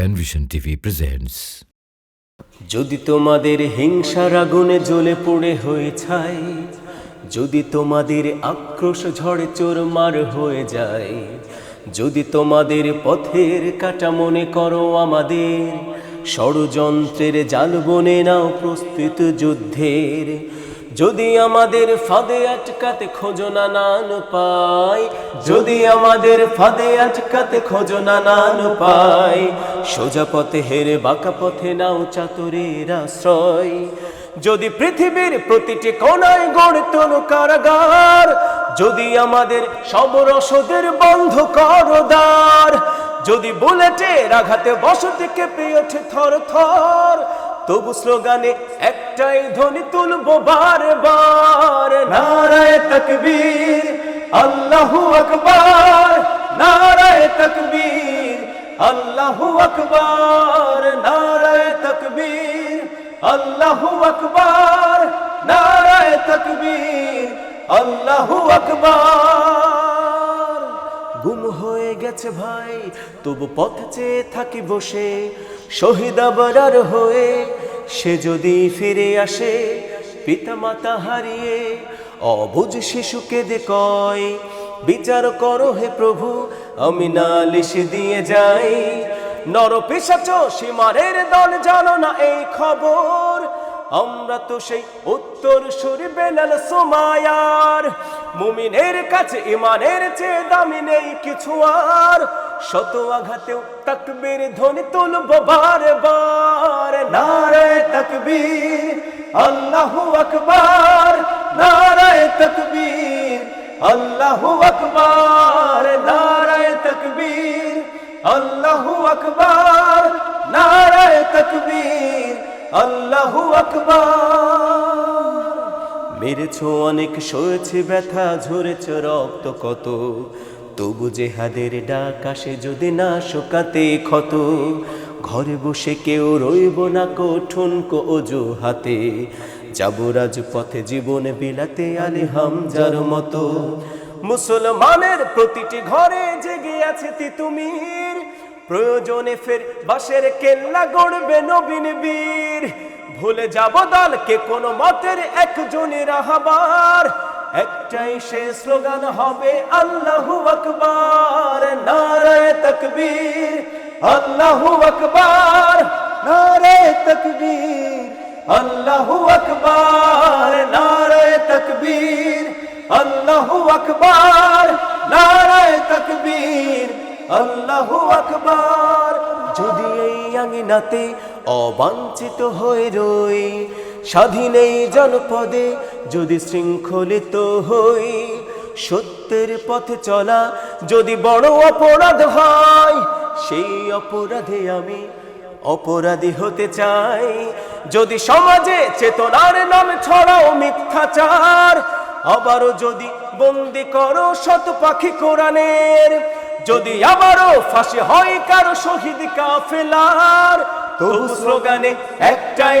Penvision TV presents যদি তোমাদের হিংসার আগুনে জ্বলে পড়ে হয়ে ছাই, যদি তোমাদের আক্রোশ ঝড়ে চোরমার হয়ে যায়, যদি তোমাদের পথের কাটা মনে করো আমাদের, ষড়যন্ত্রের জাল বনে নাও প্রস্তুত যুদ্ধের যদি আমাদের ফাঁদে আটকাতে খোঁজো নানান পাই যদি আমাদের ফাঁদে আটকাতে খোঁজো নানান পাই সোজা পথে হেরে বাঁকা পথে নাও চাতুরের আশ্রয়। যদি পৃথিবীর প্রতিটি কোনায় গড়ে তোলো কারাগার, যদি আমাদের সব রসদের বন্ধ করদার যদি বুলেটের রাঘাতে বসতি কেঁপে ওঠে থর থর তবু স্লোগানে একটাই ধ্বনি তুলবো বারে বার নারায় তকবীর, আল্লাহু আকবার। নারায় তকবীর, আল্লাহু আকবার। নারায় তকবীর, আল্লাহু আকবার। নারায় তকবীর, আল্লাহু আকবার। গুম হয়ে গেছে ভাই, তবু পথ চেয়ে থাকি বসে শহীদ আবরার হয়ে সে যদি ফিরে আসে পিতা মাতা হারিয়ে অবুঝ শিশুকে দে কয়, বিচার করো হে প্রভু, আমি নালিশ দিয়ে যাই। নর পিসাচ সীমারের দল জানো না এই খবর, আমরা তো সেই উত্তর সুরি বেলাল সোমায়ার। মুমিনের কাছে ইমানের চেয়ে দামি নেই কিছু আর। শত আঘাতেও তাকবীর ধ্বনি তুলব বারে বার নারায় তাকবীর, আল্লাহু আকবার, নারায় তাকবীর, আল্লাহু আকবার, নারায় তাকবীর, আল্লাহু আকবার, নারায় তাকবীর, আল্লাহু আকবার। মেরেছ অনেক, সয়েছে ব্যথা, ঝরেছ রক্ত কত তবু জেহাদের ডাক আসে যদি না শোকাতে ক্ষত। ঘরে বসে কেউ রইব না কঠুন কো অজু হাতে যাব রাজপথে জীবন বিলাতে আলী হামজার মতো। মুসলমানের প্রতিটি ঘরে জেগে আছে তিতুমির। প্রয়োজনে ফের বাসের কেল্লা গড়বে নবীন বীর। ভুলে যাব দলকে কোন মতের একজনের আহবার। একটাই সে স্লোগান হবে, আল্লাহু আকবার, নারায় তকবীর। আল্লাহু আকবার, নারায় তকবীর। আল্লাহু আকবার, নারায় তকবীর। আল্লাহু আকবার, নারায় তকবীর। আল্লাহু আকবার, যদি এই আঙিনাতে অবাঞ্ছিত হয়ে রই স্বাধীন এই জনপদে যদি শৃঙ্খলিত হই, সত্যের পথে চলা যদি বড় অপরাধ হয়, সেই অপরাধে আমি অপরাধী হতে চাই। যদি সমাজে চেতনার নামে ছড়াও মিথ্যাচার, আবারও যদি বন্দি করো শত পাখি কোরআনের, যদি আবারও ফাঁসি হয় কারও শহীদ কাফেলার, তবু স্লোগানে একটাই